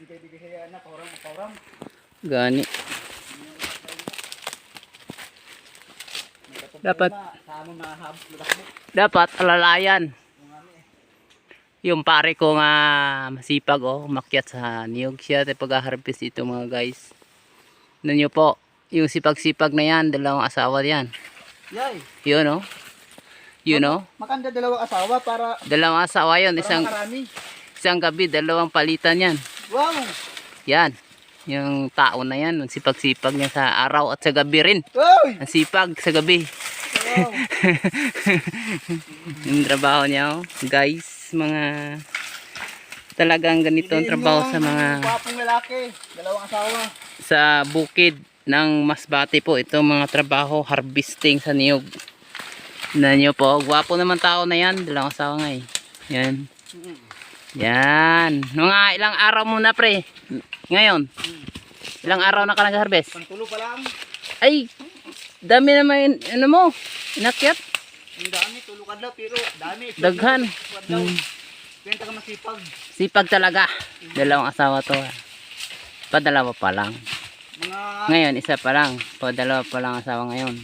Bigay-bigay na, pauram, pauram. Gani. Dapat- Sa. Dapat alalayan. Yung pare ko nga masipag oh, umakyat sa niyog siya at pag-harvest ito mga guys. Ano nyo po, yung sipag-sipag na yan, dalawang asawa yan. Yay. Yun oh. Yun oh. Makanda dalawang asawa para, Dalawang asawa yun, isang, isang gabi, dalawang palitan yan. Wow. Yan. Yung tao na yan, ang sipag-sipag niya sa araw at sa gabi rin. Uy. Ang sipag sa gabi. Wow. yung trabaho niya oh. Guys, mga talagang ganito ang trabaho sa mga Gwapong lalaki. Dalawang asawa. sa bukid ng Masbate po ito mga trabaho harvesting sa niyog na nyo po gwapo naman tao na yan dalawang asawa nga eh yan yan mga ilang araw muna pre ngayon ilang araw na ka nag-harvest Pantulo pa lang. ay dami naman ano mo inakyat Ang dami, tulukad lang, pero dami. Daghan. Hmm. Benta ka masipag. sipag talaga dalawang asawa to padalawa pa lang Mga Ngayon, isa pa lang. Po, dalawa pa lang asawa ngayon.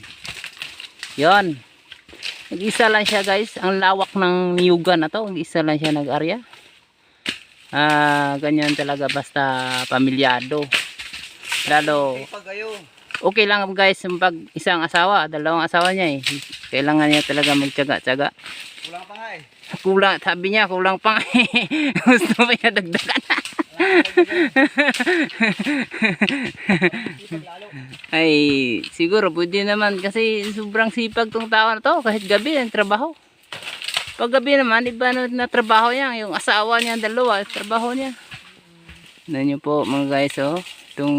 Yon. Nag-isa lang siya guys. Ang lawak ng niyugan na to. Nag-isa lang siya nag-arya. Ah, ganyan talaga basta pamilyado. Lalo, okay lang guys pag isang asawa, dalawang asawa niya eh. Kailangan niya talaga magtyaga-tyaga. Kulang pa nga eh. Kulang, sabi niya, kulang pang gusto pa niya dagdagan. Ay, siguro pwede naman kasi sobrang sipag tong tao na to kahit gabi ang trabaho. Pag gabi naman, iba na, na trabaho niya. Yung asawa niya, dalawa, trabaho niya. Ano po mga guys, oh. Itong